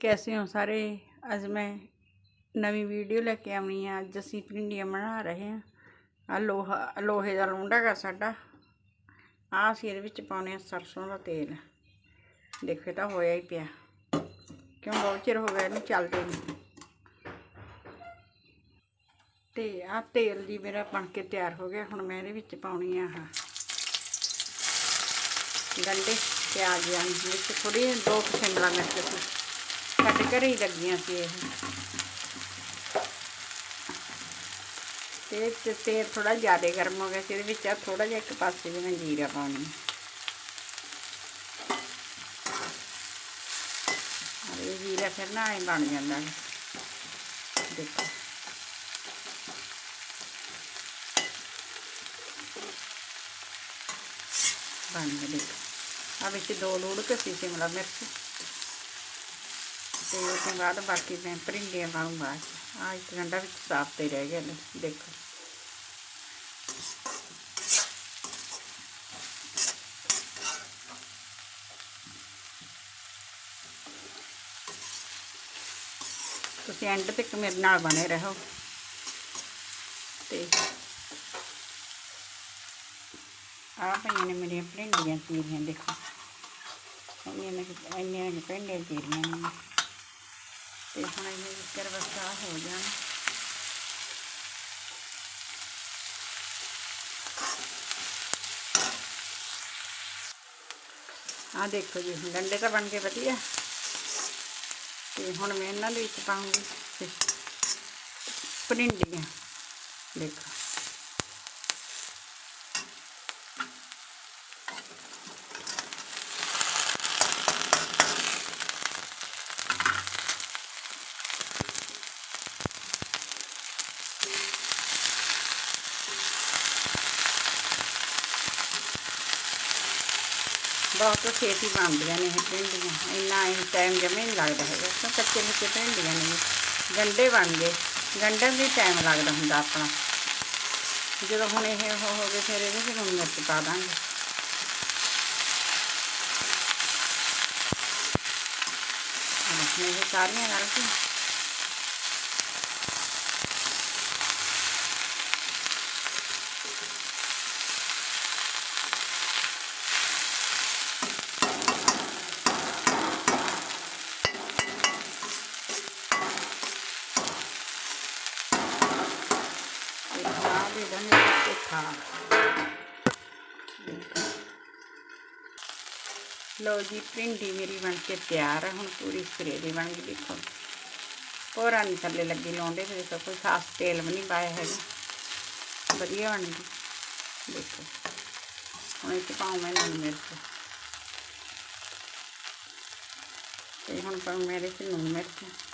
ਕੈਸੇ ਹੋ ਸਾਰੇ? ਅੱਜ ਮੈਂ ਨਵੀਂ ਵੀਡੀਓ ਲੈ ਕੇ ਆਉਣੀ ਆ। ਅੱਜ ਅਸੀਂ ਭਿੰਡੀਆਂ ਬਣਾ ਰਹੇ ਹਾਂ ਆ ਲੋਹਾ, ਲੋਹੇ ਦਾ ਲੂੰਡਾ ਗਾ ਸਾਡਾ। ਆ ਅਸੀਂ ਇਹਦੇ ਵਿੱਚ ਪਾਉਣੇ ਆ ਸਰਸੋਂ ਦਾ ਤੇਲ। ਦੇਖੋ ਤਾਂ ਹੋਇਆ ਹੀ ਪਿਆ। ਕਿਉਂ ਬਹੁਤ ਚਿਰ ਹੋ ਗਿਆ ਇਹਨੂੰ ਚੱਲਦੇ ਨਹੀਂ ਤੇ ਆ ਤੇਲ ਜੀ ਮੇਰਾ ਬਣ ਕੇ ਤਿਆਰ ਹੋ ਗਿਆ। ਹੁਣ ਮੈਂ ਇਹਦੇ ਵਿੱਚ ਪਾਉਣੀ ਆ ਆਹ ਗੰਡੇ, ਪਿਆਜ਼ ਆਂ ਵਿੱਚ ਥੋੜੀ ਦੋ ਕੁ ਸ਼ਿਮਲਾ ਮਿਰਚ। ਸਾਡੇ ਘਰੇ ਹੀ ਲੱਗੀਆਂ ਸੀ ਇਹ ਤੇ ਤੇ ਤੇਲ ਥੋੜਾ ਜ਼ਿਆਦਾ ਗਰਮ ਹੋ ਗਿਆ ਸੀ ਇਹਦੇ ਵਿੱਚ ਆ ਥੋੜਾ ਜਿਹਾ ਇੱਕ ਪਾਸੇ ਜਿਵੇਂ ਜੀਰਾ ਪਾਉਣੀ ਆ ਇਹ ਜੀਰਾ ਫਿਰ ਨਾ ਐ ਬਣ ਜਾਂਦਾ ਹੈ ਦੇਖੋ ਬਣ ਗਿਆ ਦੇਖੋ ਆ ਵਿੱਚ ਦੋ ਲੋੜ ਕੇ ਸੀ ਸ਼ਿਮਲਾ ਮਿਰਚ ਤੇ ਉਸ ਤੋਂ ਬਾਅਦ ਬਾਕੀ ਮੈਂ ਭਰਿੰਡੀਆਂ ਪਾਉਂਗਾ ਆ ਇੱਕ ਘੰਟਾ ਵਿੱਚ ਸਾਫ ਤੇ ਰਹਿ ਗਿਆ ਨੇ ਦੇਖੋ ਤੁਸੀਂ ਐਂਡ ਤੱਕ ਮੇਰੇ ਨਾਲ ਬਣੇ ਰਹੋ ਤੇ ਆ ਪਈਆਂ ਨੇ ਮੇਰੀਆਂ ਭਿੰਡੀਆਂ ਚੀਰੀਆਂ ਦੇਖੋ ਇੰਨੀਆਂ ਨੇ ਇੰਨੀਆਂ ਨੇ ਭਿੰਡੀਆਂ ਚੀਰੀਆਂ ਨੇ ਤੇ ਹੁਣ ਇਹਨੇ ਵਿਚਰ ਵਸਾ ਹੋ ਜਾਣ ਆ ਦੇਖੋ ਜੀ ਗੰਡੇ ਤਾਂ ਬਣ ਗਏ ਵਧੀਆ ਤੇ ਹੁਣ ਮੈਂ ਇਹਨਾਂ ਦੇ ਵਿੱਚ ਪਾਉਂਗੀ ਭਿੰਡੀਆਂ ਦੇਖੋ ਬਹੁਤ ਛੇਤੀ ਬਣਦੀਆਂ ਨੇ ਇਹ ਭਿੰਡੀਆਂ ਇੰਨਾ ਹੀ ਟਾਈਮ ਜਮੇ ਨਹੀਂ ਲੱਗਦਾ ਹੈਗਾ ਕਿਉਂ ਕੱਚੇ ਕੱਚੇ ਭਿੰਡੀਆਂ ਨੇ ਗੰਡੇ ਬਣ ਗਏ ਗੰਡਣ ਵੀ ਟਾਈਮ ਲੱਗਦਾ ਹੁੰਦਾ ਆਪਣਾ ਜਦੋਂ ਹੁਣ ਇਹ ਹੋ ਹੋ ਗਏ ਫਿਰ ਇਹਦੇ ਵਿੱਚ ਹੁਣ ਮਿਰਚ ਪਾ ਦਾਂਗੇ ਇਹ ਸਾਰੀਆਂ ਨਾਲ ਕੇ लो जी, भिंडी मेरी बन के तैयार है हूँ पूरी सरेली बन गई देखो। भोरा नहीं थले लगी लाने फिर तो कोई खास तेल भी नहीं पाया है। वजिया बन गई, देखो। हम इस पाऊ मैं लून मिर्च। तो हम पाऊ मेरे से लून मिर्च।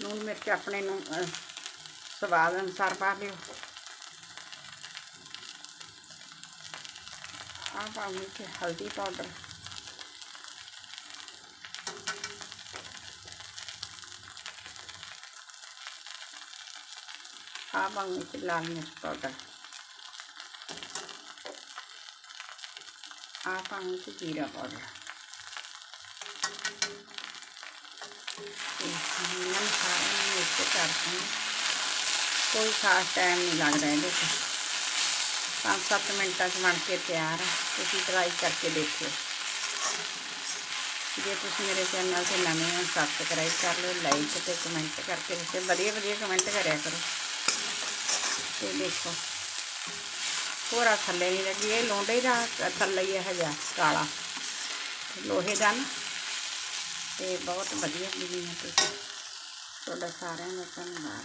ਨੂਨ ਮਿਰਚ ਆਪਣੇ ਨੂੰ ਸਵਾਦ ਅਨੁਸਾਰ ਪਾ ਲਿਓ ਆ ਪਾਉਂਗੀ ਤੇ ਹਲਦੀ ਪਾਊਡਰ। ਆ ਪਾਉਂਗੀ ਤੇ ਲਾਲ ਮਿਰਚ ਪਾਊਡਰ। ਆ ਪਾਉਂਗੀ ਤੇ ਜੀਰਾ ਪਾਊਡਰ। ਇਹਨਾਂ ਨੂੰ ਸਾਰਿਆਂ ਨੂੰ ਮਿਕਸ ਕਰਦੇ ਹਾਂ। ਕੋਈ ਖਾਸ ਟਾਈਮ ਨਹੀਂ ਲੱਗਦਾ ਇਹਦੇ 'ਚ ਪੰਜ ਸੱਤ ਮਿੰਟਾਂ 'ਚ ਬਣ ਕੇ ਤਿਆਰ ਤੁਸੀਂ ਟਰਾਈ ਕਰਕੇ ਦੇਖਿਓ। ਜੇ ਤੁਸੀਂ ਮੇਰੇ ਚੈਨਲ ਤੇ ਨਵੇਂ ਹੋ ਸਬਸਕ੍ਰਾਈਬ ਕਰ ਲਓ ਲਾਈਕ ਤੇ ਕਮੈਂਟ ਕਰਕੇ ਦੱਸਿਓ। ਵਧੀਆ ਵਧੀਆ ਕਮੈਂਟ ਕਰਿਆ ਕਰੋ। ਤੇ ਦੇਖੋ। ਪੂਰਾ ਥੱਲੇ ਨਹੀਂ ਲੱਗੀ। ਇਹ ਲੋਂਡੇ ਦਾ ਥੱਲੇ ਹੀ ਇਹ ਜਿਹਾ ਕਾਲਾ। ਲੋਹੇ ਦਾ ਨਾ। ਤੇ ਬਹੁਤ ਵਧੀਆ ਬਣੀ ਹੈ ਤੁਸੀਂ। थोड़ा सारे मटन डाल